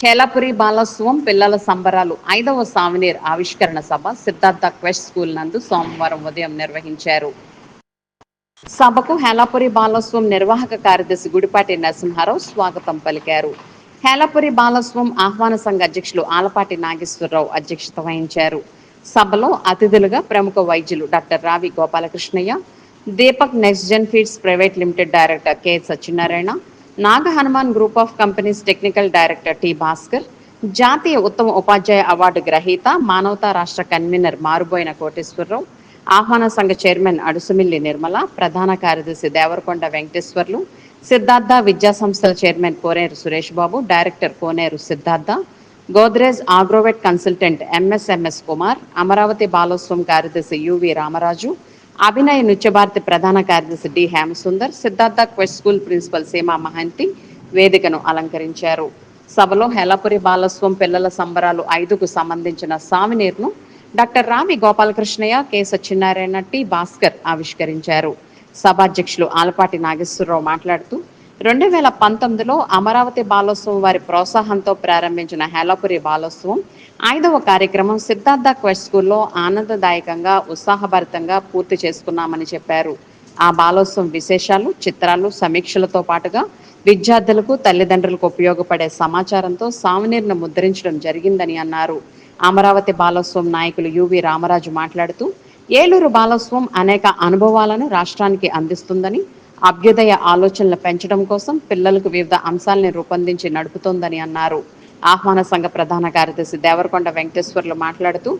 హేలాపురి బాలోత్సవం పిల్లల సంబరాలు ఐదవ సావినీర్ ఆవిష్కరణ సభ సిద్ధార్థ క్వెస్ట్ స్కూల్ నందు సోమవారం ఉదయం నిర్వహించారు. సభకు హేలాపురి బాలోత్సవం నిర్వాహక కార్యదర్శి గుడిపాటి నరసింహారావు స్వాగతం పలికారు. హేలాపురి బాలోత్సవం ఆహ్వాన సంఘ అధ్యక్షులు ఆలపాటి నాగేశ్వరరావు అధ్యక్షత వహించారు. సభలో అతిథులుగా ప్రముఖ వైద్యులు doctor Ravi Gopalakrishnaiah Deepak next gen feeds private limited director K Satyanarayana Naga Hanuman group of companies technical director T Bhaskar జాతీయ ఉత్తమ ఉపాధ్యాయ అవార్డు గ్రహీత మానవతా రాష్ట్ర కన్వీనర్ మారుబోయిన కోటేశ్వరరావు ఆహ్వాన సంఘ చైర్మన్ అడుసుమిల్లి నిర్మల ప్రధాన కార్యదర్శి దేవరకొండ వెంకటేశ్వర్లు సిద్ధార్థ విద్యా సంస్థల chairman Koneru Suresh Babu director Koneru Siddhartha Godrej Agrovet consultant MSMS Kumar Amaravati Balotsavam కార్యదర్శి యువి రామరాజు అభినయ నృత్యభారతి ప్రధాన కార్యదర్శి D Hemasundar Siddhartha quest school principal Seema Mahanti వేదికను అలంకరించారు. సభలో హెలపురి బాలస్వం పిల్లల సంబరాలు ఐదుకు సంబంధించిన సామినీర్ను doctor Ravi Gopalakrishnaiah K Satyanarayana T Bhaskar ఆవిష్కరించారు. సభాధ్యక్షులు ఆలపాటి నాగేశ్వరరావు మాట్లాడుతూ రెండు వేల పంతొమ్మిదిలో అమరావతి బాలోత్సవం వారి ప్రోత్సాహంతో ప్రారంభించిన హేలపురి బాలోత్సవం ఐదవ కార్యక్రమం సిద్ధార్థ క్వెస్ట్ స్కూల్లో ఆనందదాయకంగా ఉత్సాహభరితంగా పూర్తి చేసుకున్నామని చెప్పారు. ఆ బాలోత్సవం విశేషాలు చిత్రాలు సమీక్షలతో పాటుగా విద్యార్థులకు తల్లిదండ్రులకు ఉపయోగపడే సమాచారంతో సావనీర్ను ముద్రించడం జరిగిందని అన్నారు. అమరావతి బాలోత్సవం నాయకులు యువి రామరాజు మాట్లాడుతూ ఏలూరు బాలోత్సవం అనేక అనుభవాలను రాష్ట్రానికి అందిస్తుందని అభ్యుదయ ఆలోచనలు పెంచడం కోసం పిల్లలకు వివిధ అంశాలని రూపొందించి నడుపుతోందని అన్నారు. ఆహ్వాన సంఘ ప్రధాన కార్యదర్శి దేవరకొండ వెంకటేశ్వర్లు మాట్లాడుతూ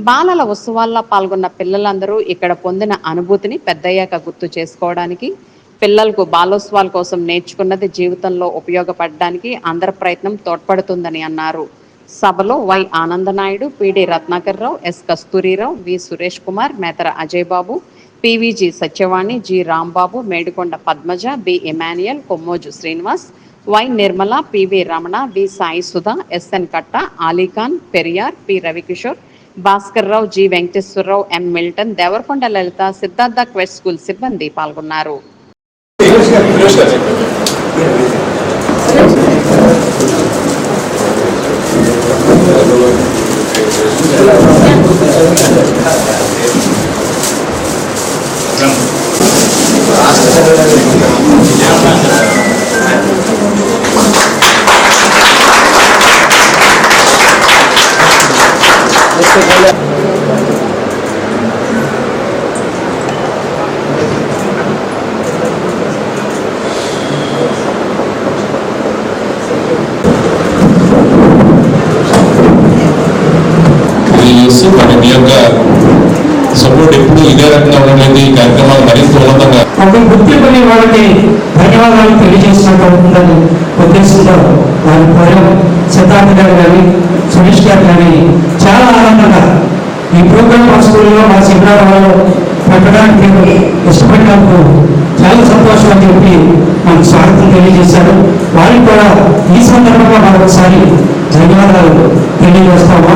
బాలల ఉత్సవాల్లో పాల్గొన్న పిల్లలందరూ ఇక్కడ పొందిన అనుభూతిని పెద్దయ్యాక గుర్తు చేసుకోవడానికి పిల్లలకు బాలోత్సవాల కోసం నేర్చుకున్నది జీవితంలో ఉపయోగపడడానికి అందరి ప్రయత్నం తోడ్పడుతుందని అన్నారు. సభలో Y Anandanaidu PD Ratnakar Rao S Kasturirao V Suresh Kumar Metara Ajay Babu PVG Satyavani G Rambabu Medikonda Padmaja B Emmanuel Kommoju Srinivas Y Nirmala PV Ramana B Sai Sudha SN Katta Alikhan Periyar P Ravikishore Bhaskar Rao G Venkateswararao M Milton Devarakonda Lalitha Siddhartha quest school సిబ్బంది పాల్గొన్నారు. తెలియజేస్తూ మరి మీ యొక్క support ఎప్పుడు ఇదే రకంగా ఉండేది? ఈ కార్యక్రమాలు మరింత ఉన్నతంగా ఒక గుర్తింపుని వాళ్ళకి ధన్యవాదాలు తెలియజేసినట్టు ఉద్దేశంతో వారి పోయం సిద్ధార్థ గారు కానీ సురేష్ గారు కానీ చాలా ఆనందంగా ఈ ప్రోగ్రామ్ మా స్కూల్లో మా శిబిరాలలో పెట్టడానికి ఇష్టపడినందుకు చాలా సంతోషం అని చెప్పి మనకు స్వాగతం తెలియజేశారు. వారికి కూడా ఈ సందర్భంగా మరొకసారి ధన్యవాదాలు తెలియజేస్తాము.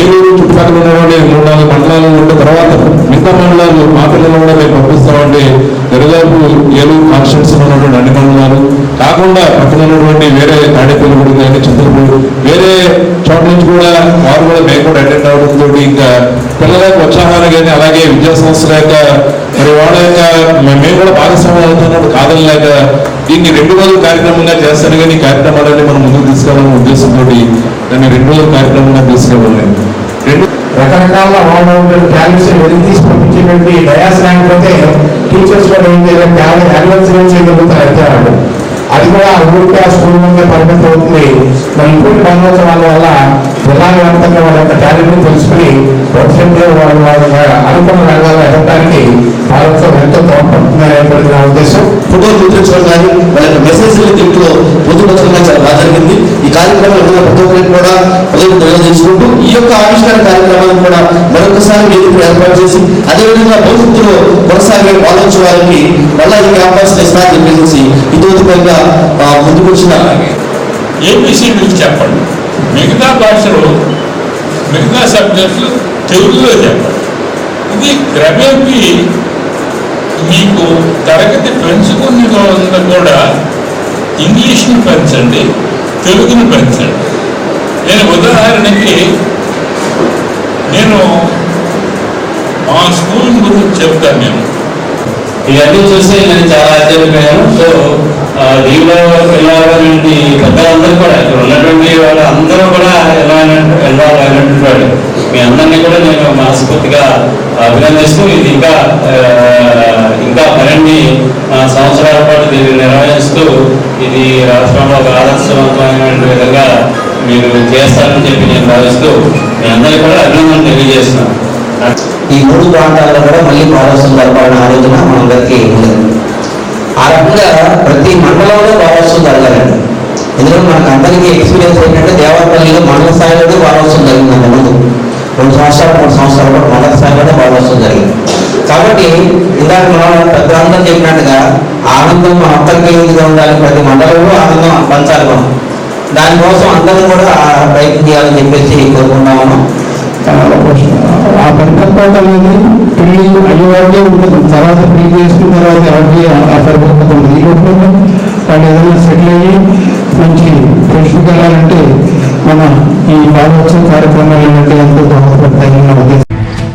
ఏలూరు చుట్టుపక్కల ఉన్నటువంటి మూడు నాలుగు మండలాలు ఉన్న తర్వాత మిగతా మండలాలు మా పిల్లలు కూడా మేము పంపిస్తామంటే దరిదాపు ఏలూరు కాన్స్టిట్యూన్సీ ఉన్నటువంటి అన్ని మండలాలు కాకుండా పక్కన ఉన్నటువంటి వేరే తాడేపల్లిగూడి కానీ చంద్రపూడి వేరే చోట్ల నుంచి కూడా వారు కూడా మేము కూడా అటెండ్ అవడంతో ఇంకా పిల్లలకు ఉత్సాహాన్ని కానీ అలాగే విద్యా సంస్థల యొక్క మరి వాళ్ళ యొక్క మేము కూడా భాగస్వామ్యం అవుతున్నప్పుడు కాదని లేక దీన్ని రెండు రోజుల కార్యక్రమంగా చేస్తాను కానీ ఈ కార్యక్రమాలని మనం ముందుకు తీసుకెళ్ళాలనే ఉద్దేశంతో దాన్ని రెండు రోజుల కార్యక్రమంగా తీసుకెళ్ళాలి రెండు రకరకాల ఆన్లైన్ టాలెంట్స్ వెలికి తీసి పంపించేటువంటి డయాస్ లేకపోతే టీచర్స్ కూడా ఏం చేయాలి టాలెంట్ అడ్వాన్స్ చేయగలుగుతారు అంతే అది కూడా ఊరికే ఆ స్కూల్ ముందే పరిమితం అవుతుంది. మరి ఇంకోటి బంధోత్సవాల వల్ల జిల్లా వ్యాప్తంగా వాళ్ళ యొక్క టాలెంట్ తెలుసుకుని భవిష్యత్తులో వాళ్ళు వాళ్ళ అనుకున్న రంగాల్లో ఎదగడానికి భారతోత్సవం ఎంతో తోడ్పడుతుందనేటువంటి నా ఉద్దేశం. ఫోటోలు ముద్రించడం కానీ వాళ్ళ యొక్క మెసేజ్లు దీంట్లో పొందుపరచడం చాలా బాగా జరిగింది. కార్యక్రమం ఉన్న ప్రతి ఒక్కరికి కూడా ఉదయం తెలియజేసుకుంటూ ఈ యొక్క ఆవిష్కరణ కార్యక్రమాన్ని కూడా మరొకసారి వేదిక ఏర్పాటు చేసి అదేవిధంగా భవిష్యత్తులో కొనసాగే వారికి మళ్ళా ఈ క్యాంపస్ ఇస్తారని చెప్పేసి ఇతోధికంగా ముందుకు వచ్చిన మీకు చెప్పండి. మిగతా భాషలో మిగతా సబ్జెక్టులు తెలుగులో చెప్పండి. ఇది క్రమేపీ మీకు తరగతి పెంచుకుని కూడా ఇంగ్లీష్ని పెంచండి. తెలుగుని పెంచండి నేను ఉదాహరణకి నేను మా స్కూల్ గురించి చెప్తాను నేను. ఇవన్నీ చూసి నేను చాలా ఆశ్చర్యపోయాను సో ఆ, దీనిలో పిల్లలైనటువంటి పెద్దలందరూ కూడా ఇక్కడ ఉన్నటువంటి వాళ్ళు అందరూ కూడా ఎలా ఇన్వాల్వ్ మీ అందరినీ కూడా నేను మనస్ఫూర్తిగా అభినందిస్తూ ఇది ఇంకా ఇంకా మరిన్ని సంవత్సరాల పాటు దీన్ని నిర్వహిస్తూ ఇది రాష్ట్రంలో ఒక ఆదర్శవంతమైన విధంగా మీరు చేస్తారని చెప్పి నేను భావిస్తూ మీ అందరికీ కూడా అభినందనలు తెలియజేస్తున్నాను. ఈ మూడు ప్రాంతాల్లో కూడా మళ్ళీ పాలోత్సవం జరపాలన్న ఆలోచన మనందరికీ ఉంది ఆ రకంగా ప్రతి మండలంలో పాలోత్సవం జరగాలండి ఎందుకంటే మనకు అందరికీ ఎక్స్పీరియన్స్ ఏంటంటే దేవాలపల్లిలో మండల స్థాయిలోనే పాలోత్సవం జరిగింది ముందు. రెండు సంవత్సరాలు మూడు సంవత్సరాలు కూడా మండల స్థాయిలోనే పాలోత్సవం జరిగింది కాబట్టి ఇందాక మనం పెద్దలందరూ చెప్పినట్టుగా ఆనందం మన అంతర్గతంగా ఉండాలి. ప్రతి మండలంలో ఆనందం పంచాలి మనం. దానికోసం అందరం కూడా ప్రయత్నం చేయాలని చెప్పేసి కోరుకుంటాము ఆ పరిపక్వత అనేది పెళ్ళి అయ్యేవాడికే ఉంటుంది. తర్వాత పెళ్ళి చేసుకున్న తర్వాత ఎవరికి ఆ పరిపక్వత ఉంటుంది? ఈ లోపల వాళ్ళు ఏదైనా సెటిల్ అయ్యి మంచి ఫ్రెష్కి వెళ్ళాలంటే మన ఈ బాలోత్సవ కార్యక్రమాలు ఏంటంటే ఎంతో దోహదపడతాయి నా ఉద్దేశం